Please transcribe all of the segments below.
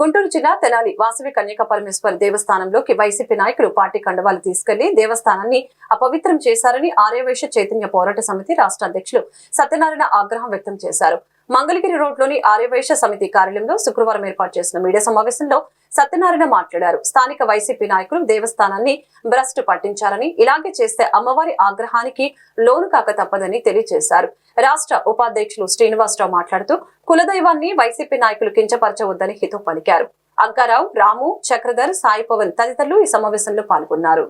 గుంటూరు జిల్లా తెనాలి వాసవి కన్యక పరమేశ్వర దేవస్థానంలోకి వైసీపీ నాయకులు పార్టీ కండవాలు తీసుకెళ్ళి దేవస్థానాన్ని అపవిత్రం చేశారని ఆర్యవైశ్య చైతన్య పోరాట సమితి రాష్ట్ర అధ్యక్షులు సత్యనారాయణ ఆగ్రహం వ్యక్తం చేశారు. మంగళగిరి రోడ్లోని ఆర్యవైశ్య సమితి కార్యాలయంలో శుక్రవారం ఏర్పాటు చేసిన మీడియా సమావేశంలో సత్యనారాయణ మాట్లాడారు. స్థానిక వైసీపీ నాయకులు దేవస్థానాన్ని భ్రష్టు పట్టించారని ఇలాగే చేస్తే అమ్మవారి ఆగ్రహానికి లోను కాక తప్పదని తెలియజేశారు. రాష్ట్ర ఉపాధ్యక్షులు శ్రీనివాసరావు మాట్లాడుతూ కులదైవాన్ని వైసీపీ నాయకులు కించపరచవద్దని హితో పలికారు. అంకారావు రాము చక్రధర్ సాయి పవన్ తదితరులు ఈ సమావేశంలో పాల్గొన్నారు.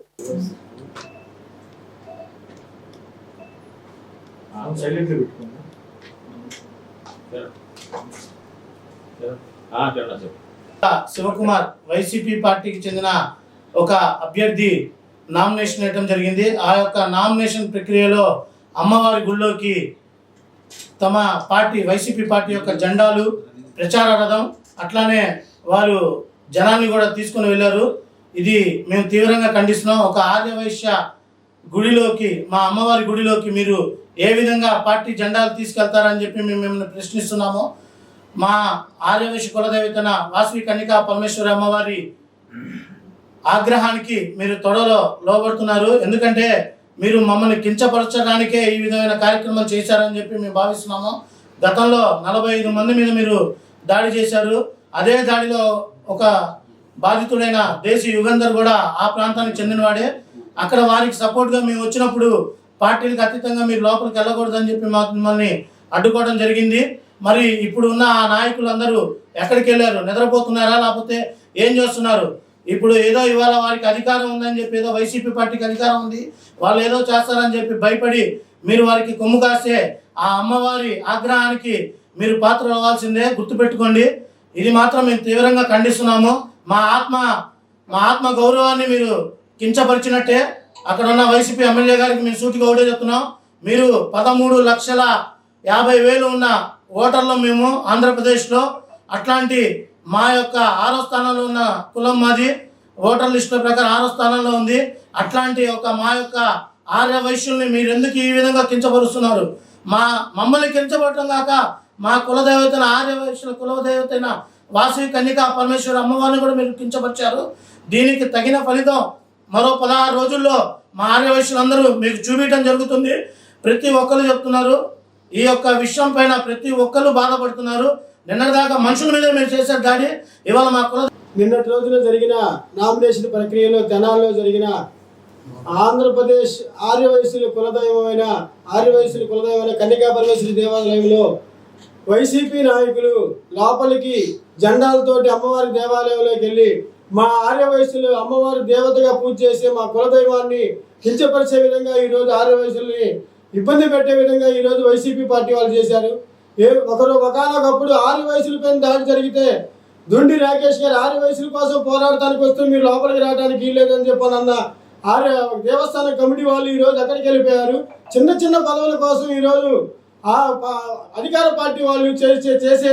శివకుమార్ వైసీపీ పార్టీకి చెందిన ఒక అభ్యర్థి నామినేషన్ వేయడం జరిగింది. ఆ యొక్క నామినేషన్ ప్రక్రియలో అమ్మవారి గుళ్ళోకి తమ పార్టీ వైసీపీ పార్టీ యొక్క జెండాలు ప్రచార రథం. అట్లానే వారు జనాన్ని కూడా తీసుకొని వెళ్ళారు. ఇది మేము తీవ్రంగా ఖండిస్తున్నాం. ఒక ఆర్యవైశ్య గుడిలోకి మా అమ్మవారి గుడిలోకి మీరు ఏ విధంగా పార్టీ జెండాలు తీసుకెళ్తారని చెప్పి మేము మిమ్మల్ని ప్రశ్నిస్తున్నాము. మా ఆర్యవైశ్య కులదేవితన వాసవి కన్నికా పరమేశ్వరి అమ్మవారి ఆగ్రహానికి మీరు తొడలో లోబడుతున్నారు. ఎందుకంటే మీరు మమ్మల్ని కించపరచడానికే ఈ విధమైన కార్యక్రమాలు చేశారని చెప్పి మేము భావిస్తున్నాము. గతంలో నలభై ఐదు మంది మీద మీరు దాడి చేశారు. అదే దాడిలో ఒక బాధితుడైన దేశీ యుగంధర్ కూడా ఆ ప్రాంతానికి చెందినవాడే. అక్కడ వారికి సపోర్ట్గా మేము వచ్చినప్పుడు పార్టీలకు అతీతంగా మీరు లోపలికి వెళ్ళకూడదని చెప్పి మమ్మల్ని మిమ్మల్ని అడ్డుకోవడం జరిగింది. మరి ఇప్పుడు ఉన్న ఆ నాయకులందరూ ఎక్కడికి వెళ్ళారు? నిద్రపోతున్నారా? లేకపోతే ఏం చేస్తున్నారు? ఇప్పుడు ఏదో ఇవాళ వారికి అధికారం ఉందని చెప్పి ఏదో వైసీపీ పార్టీకి అధికారం ఉంది. వాళ్ళు ఏదో చేస్తారని చెప్పి భయపడి మీరు వారికి కొమ్ము కాస్తే ఆ అమ్మవారి ఆగ్రహానికి మీరు పాత్ర అవ్వాల్సిందే గుర్తుపెట్టుకోండి ఇది మాత్రం మేము తీవ్రంగా ఖండిస్తున్నాము. మా ఆత్మ మా ఆత్మ గౌరవాన్ని మీరు కించపరిచినట్టే. అక్కడ ఉన్న వైసీపీ ఎమ్మెల్యే గారికి మేము సూటిగా ఒకటే చెప్తున్నాం. మీరు పదమూడు లక్షల యాభై వేలు ఉన్న ఓటర్లు మేము ఆంధ్రప్రదేశ్లో. అట్లాంటి మా యొక్క ఆరో స్థానంలో ఉన్న కులం మాది. ఓటర్ లిస్టుల ప్రకారం ఆరో స్థానంలో ఉంది. అట్లాంటి ఒక మా యొక్క ఆర్య వైశ్యుల్ని మీరు ఎందుకు ఈ విధంగా కించపరుస్తున్నారు? మా మమ్మల్ని కించపడటం కాక మా కులదేవతైన ఆర్య వైశ్యుల కులదేవతైన వాసవి కన్యక పరమేశ్వర అమ్మవారిని కూడా మీరు కించపరిచారు. దీనికి తగిన ఫలితం మరో పదహారు రోజుల్లో మా ఆర్య వైశ్యులందరూ మీకు చూపించడం జరుగుతుంది. ప్రతి ఒక్కరు చెప్తున్నారు. ఈ యొక్క విషయం పైన ప్రతి ఒక్కరు బాధపడుతున్నారు. నిన్నటిదాకా మనుషుల మీద మీరు చేశారు దాడి ఇవాళ మా కుల నిన్నటి రోజున జరిగిన నామినేషన్ ప్రక్రియలో తెనాల్లో జరిగిన ఆంధ్రప్రదేశ్ ఆర్యవయసుల కులదైవమైన ఆర్యవయసుల కులదైవమైన కన్యకా పరమేశ్వరి దేవాలయంలో వైసీపీ నాయకులు లోపలికి జెండాలతోటి అమ్మవారి దేవాలయంలోకి వెళ్ళి మా ఆర్యవయసులు అమ్మవారి దేవతగా పూజ చేసే మా కులదైవాన్ని కించపరిచే విధంగా ఈరోజు ఆర్యవయసుల్ని ఇబ్బంది పెట్టే విధంగా ఈరోజు వైసీపీ పార్టీ వాళ్ళు చేశారు. ఏ ఒకరు ఒకనొకప్పుడు ఆరు వయసుల పైన దాడి జరిగితే దుండి రాకేష్ గారు ఆరు వయసుల కోసం పోరాడటానికి వస్తూ మీరు లోపలికి రావడానికి వీల్లేదని చెప్పాను అన్న ఆర్య దేవస్థాన కమిటీ వాళ్ళు ఈరోజు అక్కడికి వెళ్ళిపోయారు? చిన్న చిన్న పదవుల కోసం ఈరోజు ఆ అధికార పార్టీ వాళ్ళు చేసే చేసే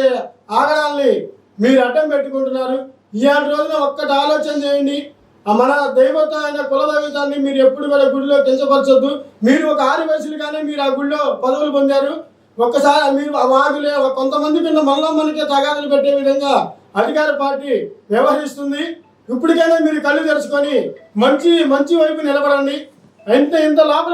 ఆగడాల్ని మీరు అడ్డం పెట్టుకుంటున్నారు. ఇవాళ రోజున ఒక్కటి ఆలోచన చేయండి. మన దైవత అయిన కుల దైవతాన్ని మీరు ఎప్పుడు కూడా గుడిలో కించపరచొద్దు. మీరు ఒక ఆరు వయసులుగానే మీరు ఆ గుడిలో పదవులు పొందారు. ఒక్కసారి మీరు వాగులే కొంతమంది కింద మళ్ళా మనకే తగాదులు పెట్టే విధంగా అధికార పార్టీ వ్యవహరిస్తుంది. ఇప్పటికైనా మీరు కళ్ళు తెరుచుకొని మంచి మంచి వైపు నిలబడండి. ఎంత ఇంత లోపల